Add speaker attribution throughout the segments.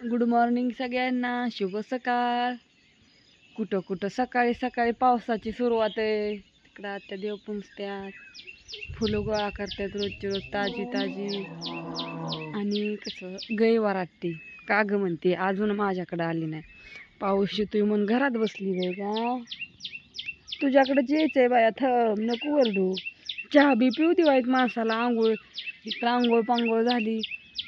Speaker 1: Good morning सगळ्यांना. शुभ सकाळ. कुठं कुठं सकाळी सकाळी पावसाची सुरुवात आहे. तिकडं आत्या देव पुंजत्यात. फुलं गोळा करतात रोजची रोज ताजी ताजी. आणि कसं गैवार वाटते का गं म्हणते अजून माझ्याकडं आली नाही. पाऊस येतोय म्हणून घरात बसली बाई का तुझ्याकडं यायचंय बाया थम नको वरडू चहा बी पिऊ दे माणसाला. आंघोळ इकडं आंघोळ पांघोळ झाली.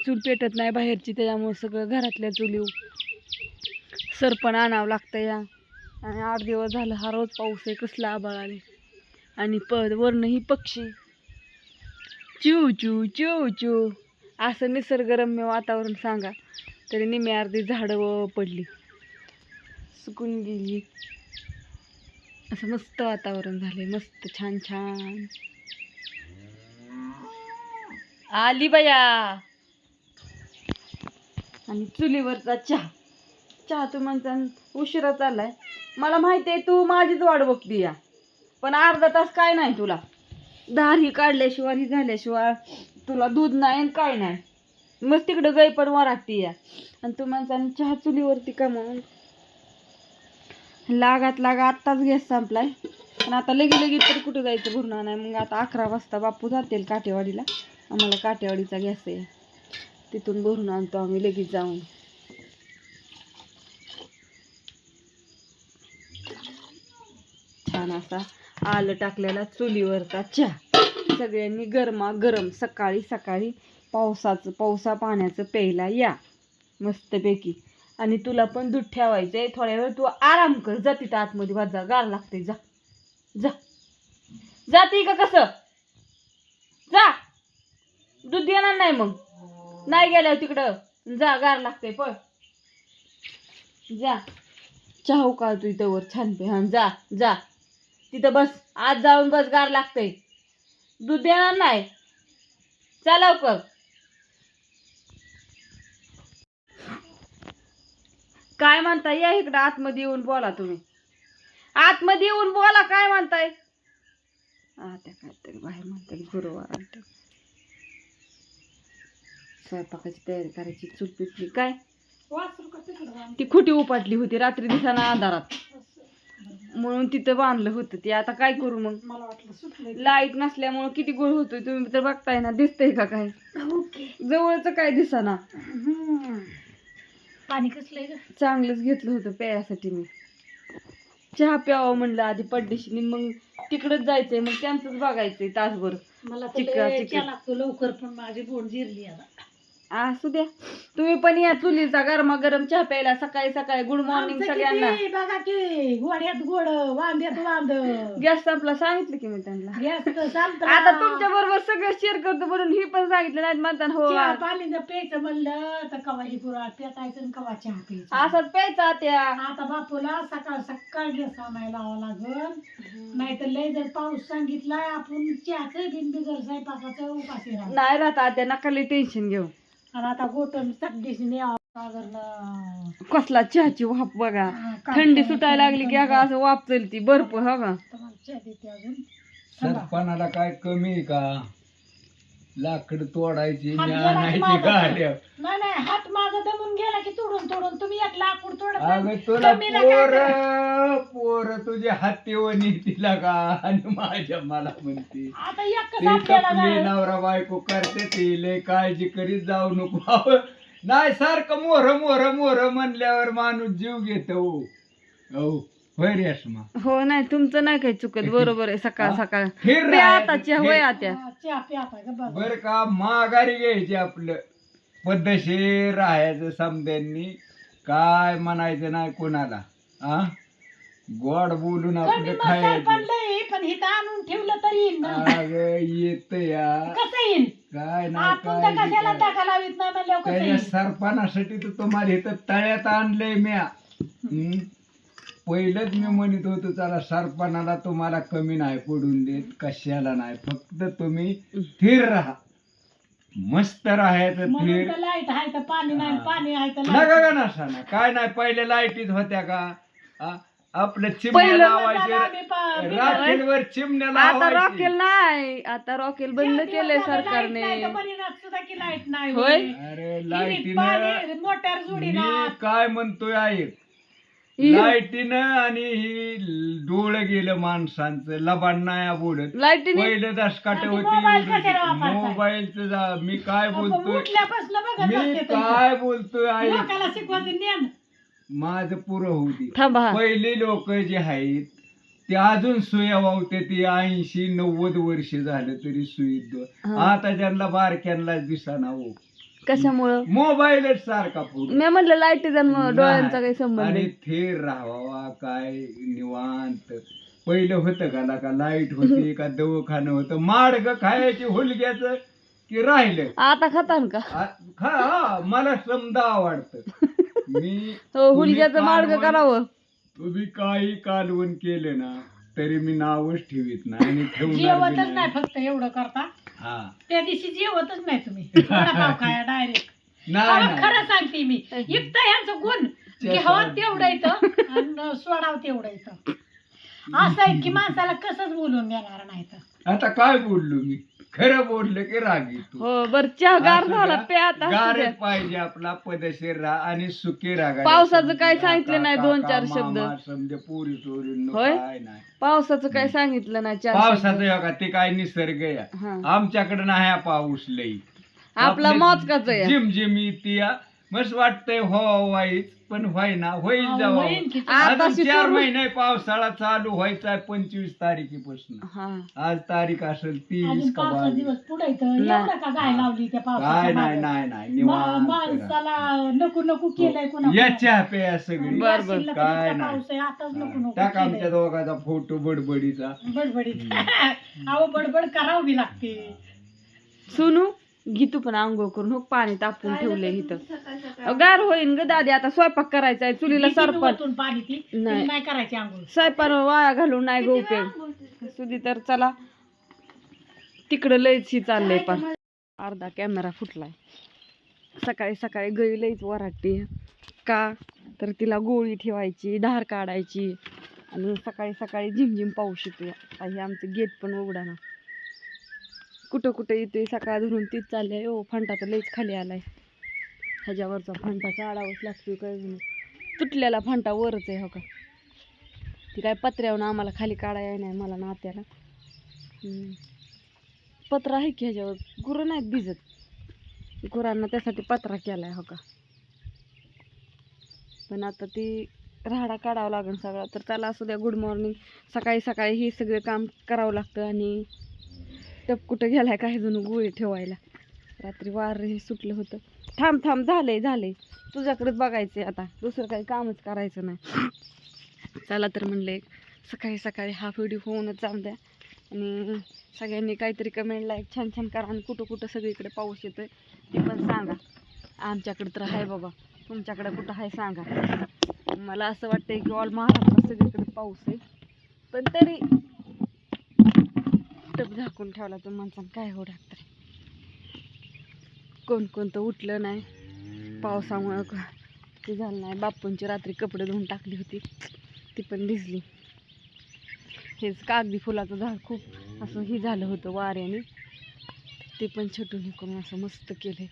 Speaker 1: चूल पेटत नाही बाहेरची त्याच्यामुळं सगळं घरातल्या चुलीव सरपण आणावं लागतं या. आणि आठ दिवस झालं हा रोज पाऊस आहे कसला आबाळ आले. आणि प वरनं ही पक्षी. चिव चू चिव चू. असं निसर्गरम्य वातावरण सांगा. तरी निम्मी अर्धी झाडं व पडली. सुकून गेली. असं मस्त वातावरण झालंय. मस्त छान छान. आली बया. आणि चुलीवरचा चहा. चहा तू म्हणता उशिरा चाललाय. मला माहिती आहे तू माझीच वाट बघती या. पण अर्धा तास काय नाही तुला. दार ही काढल्याशिवाय ही झाल्याशिवाय तुला दूध नाही आणि काय नाही. मग तिकडं गाई पण वराटती या. आणि तू म्हणता चहा चुलीवरती का म्हणून? लागात लागा आत्ताच गॅस संपलाय. पण आता लगे लगेच तर कुठं जायचं भरणार नाही. मग आता अकरा वाजता बापू जातील काटेवाडीला आम्हाला काटेवाडीचा गॅस आहे. तिथून भरून आणतो आम्ही लगेच जाऊन. छान असा आलं टाकलेला चुलीवरचा चहा. सगळ्यांनी गरमा गरम सकाळी सकाळी पावसाचं पावसा पाण्याचं प्यायला या. मस्तपैकी. आणि तुला पण दूध ठेवायचं आहे थोड्या वेळ तू आराम कर. जा तिथं आतमध्ये वाजा गार लागते जा. जा. जाते का कसं? जा. दूध देणार नाही मग. नाही गेल्यावर तिकडं. जा गार लागते पळ. जा. चहा उकाळतो इथं वर छान पे. हां जा जा. तिथं बस. आज जाऊन बस गार लागतंय. दूध देणार नाही. चालव कर काय म्हणताय? या इकडं आतमध्ये येऊन बोला तुम्ही. आतमध्ये येऊन बोला काय म्हणताय? आता तरी बाहेर म्हणताय गुरुवार आणतात स्वयंपाकाची तयारी करायची चूल पिटली काय? ती खोटी उपाटली होती रात्री दिसाना अंधारात. म्हणून तिथं बांधलं होतं ते. आता काय करू मग? लाइट नसल्यामुळं किती गोळ होतोय तुम्ही तर बघताय ना दिसतंय का काय? जवळच काय दिसाना?
Speaker 2: पाणी कसलंय
Speaker 1: चांगलंच घेतलं होतं प्यायसाठी मी. चहा प्यावं म्हणलं आधी पड्डेशी मग तिकडच जायचंय मग त्यांचंच बघायचंय तासभर.
Speaker 2: मला
Speaker 1: चिकन-
Speaker 2: लागतो लवकर पण माझी बोट जिरली आता.
Speaker 1: असू द्या. तुम्ही पण या चुलीचा गरमा गरम चहा प्यायला सकाळी सकाळी गुड मॉर्निंग
Speaker 2: आमचं
Speaker 1: सगळ्यांना.
Speaker 2: किती बघा की गोड्यात गोड वांद्यात वांद.
Speaker 1: गॅस संपला सांगितलं की मी त्यांना.
Speaker 2: गॅस तर चालतं
Speaker 1: आता तुमच्या बरोबर सगळं शेअर करतो म्हणून ही पण सांगितलं नाही म्हणताना हो
Speaker 2: चहा पाणी जर प्यायचं म्हणलं तर कवा ही गुराळ पेटायचं आणि कवा चहा प्यायचं.
Speaker 1: असंच प्यायचा त्या.
Speaker 2: आता बापूला सकाळ सकाळ गॅस आणायला लावा लागल. नाहीतर लय जर पाऊस सांगितलाय आपण चहाचं बिन बिगर स्वयंपाकाचं उपाशी राहू.
Speaker 1: नाही राहत आत्या नका टेन्शन घेऊ.
Speaker 2: आणि आता गोटन न्यावं
Speaker 1: कसला चहाची वाफ बघा. थंडी सुटायला लागली की अगं असं वाफ चलती बर्फ हो का?
Speaker 2: चहा देते अजून. थांबा.
Speaker 3: सरपणाला काय कमी आहे का? लाकड तोडायची
Speaker 2: हात
Speaker 3: आणि
Speaker 2: गेला की
Speaker 3: आणायची
Speaker 2: माझा
Speaker 3: गाड्या.
Speaker 2: नाही नाही हात माझा दमून गेला की तोडून तोडून. तुम्ही एक लाकूड तोडत
Speaker 3: अगं
Speaker 2: नाही.
Speaker 3: तुला
Speaker 2: कमीला काय
Speaker 3: पोर
Speaker 2: करा?
Speaker 3: पोर तुझ्या हातीवणी तिला का आणि माझ्या मला म्हणते.
Speaker 2: आता एक
Speaker 3: ते. नवरा बायको करते ते लय काळजी करीत जाऊ नको. नाही सारखं मोर मोर मोर म्हणल्यावर माणूस जीव घेतो. हो होय रेशमा
Speaker 1: हो नाही तुमचं नाही काही चुकत. बरोबर आहे सकाळ
Speaker 3: हा?
Speaker 1: सकाळ.
Speaker 3: फिर
Speaker 1: प्या आता चहा होय आत्या
Speaker 2: हा,
Speaker 3: बर का माघारी घ्यायची आपलं. पद्धतशीर राहायचं समद्यांनी काय म्हणायचं नाही कोणाला आ? गोड बोलून आपलं खायचं.
Speaker 2: पण इथं आणून ठेवलं तरी येईन ना.
Speaker 3: अगं येत या.
Speaker 2: कसं येईन?
Speaker 3: काय नाही
Speaker 2: आपण तर कशाला
Speaker 3: काय
Speaker 2: टाका लावित नाही म्हणल्यावर कसं
Speaker 3: त्याच्या
Speaker 2: येईन.
Speaker 3: सरपणासाठी तर तुम्हाला इथं तळ्यात आणलंय म्या. हं? पहिलंच मी म्हणत होतो चला सरपणाला तुम्हाला कमी नाही पडून देत कशाला नाही फक्त तुम्ही स्थिर राहा. मस्त राहायचं
Speaker 2: म्हणून
Speaker 3: स्थिर.
Speaker 2: तर लाइट आहे तर पाणी नाही. पाणी आहे तर
Speaker 3: नका
Speaker 2: light.
Speaker 3: का नसा ना. काय नाही पहिले लाईटीत होत्या का? आपलं चिमण्या
Speaker 1: पहिलं
Speaker 3: लावायचे.
Speaker 2: आम्ही पा- बिगर-
Speaker 3: राखेलवर चिमण्या
Speaker 1: आता
Speaker 3: लावायचे.
Speaker 1: रॉकेल नाही. आता रॉकेल बंद केलंय सरकारने. होय?
Speaker 3: अरे लाईटीनं
Speaker 2: मोटर
Speaker 3: काय म्हणतोय
Speaker 1: ही
Speaker 3: लाईटीनं आणि ही डोळं गेलं माणसांचं लबाड नाही बोलत.
Speaker 1: लाईटीने
Speaker 3: पहिलं होती
Speaker 2: मोबाईल वापरताय?
Speaker 3: मोबाईलचं जा- मी काय बोलतोय?
Speaker 2: उठल्यापासून बघत
Speaker 3: मी. काय बोलतोय आहे
Speaker 2: लोकाला शिकवायचं ज्ञान
Speaker 3: माझं पुरं होऊ दे.
Speaker 1: थांबा.
Speaker 3: पहिले लोक जे आहेत ते अजून सुया वावते ती ऐंशी नव्वद वर्ष झालं तरी सुईत
Speaker 1: हा.
Speaker 3: आता ज्यांना बारक्यांना दिसाना हो.
Speaker 1: कशामुळं?
Speaker 3: मोबाईलच सारखा पुरं
Speaker 1: मी म्हणलं लाईटीचा डोळ्यांचा काही संबंध
Speaker 3: आणि
Speaker 1: नाही.
Speaker 3: थेर राहावा काय निवांत. पहिलं होतं का ना का लाइट होती का दवाखानं होतं माडग खायची हुलग्याचं की राहिलं.
Speaker 1: आता खातान का?
Speaker 3: आ- खा हा, मला समजा आवडतं. मी
Speaker 1: हो हुलग्याचं मार्ग
Speaker 3: कालवण-
Speaker 1: करावं.
Speaker 3: तुम्ही काही कालवण केलं ना तरी मी नावच ठेवीत नाही आणि ठेवणार बी
Speaker 2: जेवतच
Speaker 3: नाही.
Speaker 2: नाही. फक्त एवढं करता.
Speaker 3: हा.
Speaker 2: त्या दिवशी जेवतच नाही तुम्ही. वडापाव खाया डायरेक्ट
Speaker 3: नाही.
Speaker 2: खरं सांगते मी. युक्त ह्यांचं गुण घ्यावा तेवढं येतं आणि सोडावं तेवढं येतं. असं आहे की माणसाला कसंच बोलून देणार नाही तर.
Speaker 3: आता काय बोललो मी? खरं बोललं की राग येतो
Speaker 1: हो बर चहा गार झाला
Speaker 3: का?
Speaker 1: पे आता असू द्या.
Speaker 3: पाहिजे आपला पदशीर राहा आणि सुखी राहा
Speaker 1: पावसाचं काय सांगितलं नाही, दोन चार शब्द.
Speaker 3: समजे पुरी चोरी
Speaker 1: होय?
Speaker 3: काय नाही
Speaker 1: पावसाचं काय सांगितलं नाही चार
Speaker 3: पावसाचं
Speaker 1: शब्द.
Speaker 3: बघा ते काय निसर्ग या
Speaker 1: हा.
Speaker 3: आमच्याकडे नाही हा पाऊस लई
Speaker 1: आपला
Speaker 3: आपलं
Speaker 1: मोजकाच आहे
Speaker 3: जिम जिम येते या. मस्त वाटतंय हो व्हायच पण व्हायना होईल
Speaker 2: अहो,
Speaker 3: जावा.
Speaker 2: होईन की ते.
Speaker 1: आता
Speaker 3: अजून चार
Speaker 1: सुरू-
Speaker 3: महिने पावसाळा चालू व्हायचा पंचवीस तारखेपासून.
Speaker 1: हा.
Speaker 3: आज तारीख असेल
Speaker 2: अजून
Speaker 3: तीस का
Speaker 2: पाच सहा
Speaker 3: बावीस.
Speaker 2: दिवस पुढे येतं
Speaker 1: नाही.
Speaker 2: एवढं का गाय लावली त्या
Speaker 3: काय
Speaker 2: पावसाच्या
Speaker 3: नाही
Speaker 2: मागं?
Speaker 3: नाही नाही
Speaker 2: मा-
Speaker 3: निवांत राहा.
Speaker 2: माणसाला नको नको केलंय कोणा
Speaker 3: या चहा प्या सगळी.
Speaker 1: बर, बर.
Speaker 3: काय नाही.
Speaker 2: पाऊस आहे आताच नको नको
Speaker 3: टाक आमच्या
Speaker 2: केलंय.
Speaker 3: दोघाचा फोटो बडबडीचा.
Speaker 2: बडबडीत अहो बडबड करावं लागते.
Speaker 1: सुनू? घे तू पण आंघोळ करून हो पाणी तापून ठेवलंय इथं. गार होईन ग दादी आता स्वयंपाक करायचा आहे चुलीला सरपण.
Speaker 2: वरतून पाणी ती.
Speaker 1: नाही.
Speaker 2: तिला नाही करायची आंघोळ.
Speaker 1: स्वयंपाक वाया घालून नाही गो उपयोग सुधी तर चला तिकडं लयच ही चाललंय पण. अर्धा कॅमेरा फुटलाय. सकाळी सकाळी गई लईच वराटते का? तर तिला गोळी ठेवायची धार काढायची. आणि सकाळी सकाळी झिमझिम पाऊस येतो आता हे आमचं गेट पण उघडा ना कुठं कुठं येते सकाळ धरून तीच चालली आहे. ओ फंटा तर लईच खाली आलाय. ह्याच्यावरचा फंटा काढावाच लागतो काय तुटलेला फंटा वरच आहे हो का? ती काय पत्र्यावरून आम्हाला खाली काढाय नाही मला नात्याला. पत्रा आहे की ह्याच्यावर? गुरं नाहीत भिजत. गुरांना त्यासाठी पत्रा केला आहे हो का? पण आता ती राहाडा काढावं लागेल सगळं. तर त्याला असू द्या गुड मॉर्निंग. सकाळी सकाळी हे सगळं काम करावं लागतं आणि टप कुठं गेलाय काही जणू गोळी ठेवायला. रात्री वार हे सुटलं होतं. थांब थांब झालंय झालंय. तुझ्याकडेच बघायचंय आता. दुसरं काही कामच करायचं नाही. चला तर म्हणले सकाळी सकाळी हा व्हिडिओ होऊनच जाऊ द्या. आणि सगळ्यांनी काहीतरी कमेंट लाईक छान छान करा आणि कुठं कुठं सगळीकडे पाऊस येतोय ते पण सांगा. आमच्याकडे तर आहे बाबा. तुमच्याकडे कुठं आहे सांगा. मला असं वाटतंय की ऑल महाराष्ट्रात सगळीकडे पाऊस आहे. पण तरी टप झाकून ठेवला तर माणसानं. काय हो डॉक्टर कोण कोणतं उठलं नाही. पावसामुळं ते झालं नाही. बापूंची रात्री कपडे धुवून टाकली होती. ती पण भिजली. हेच कागदी फुलाचं झाड खूप असं हे झालं होतं वाऱ्याने. ते पण छटून हे करून असं मस्त केलं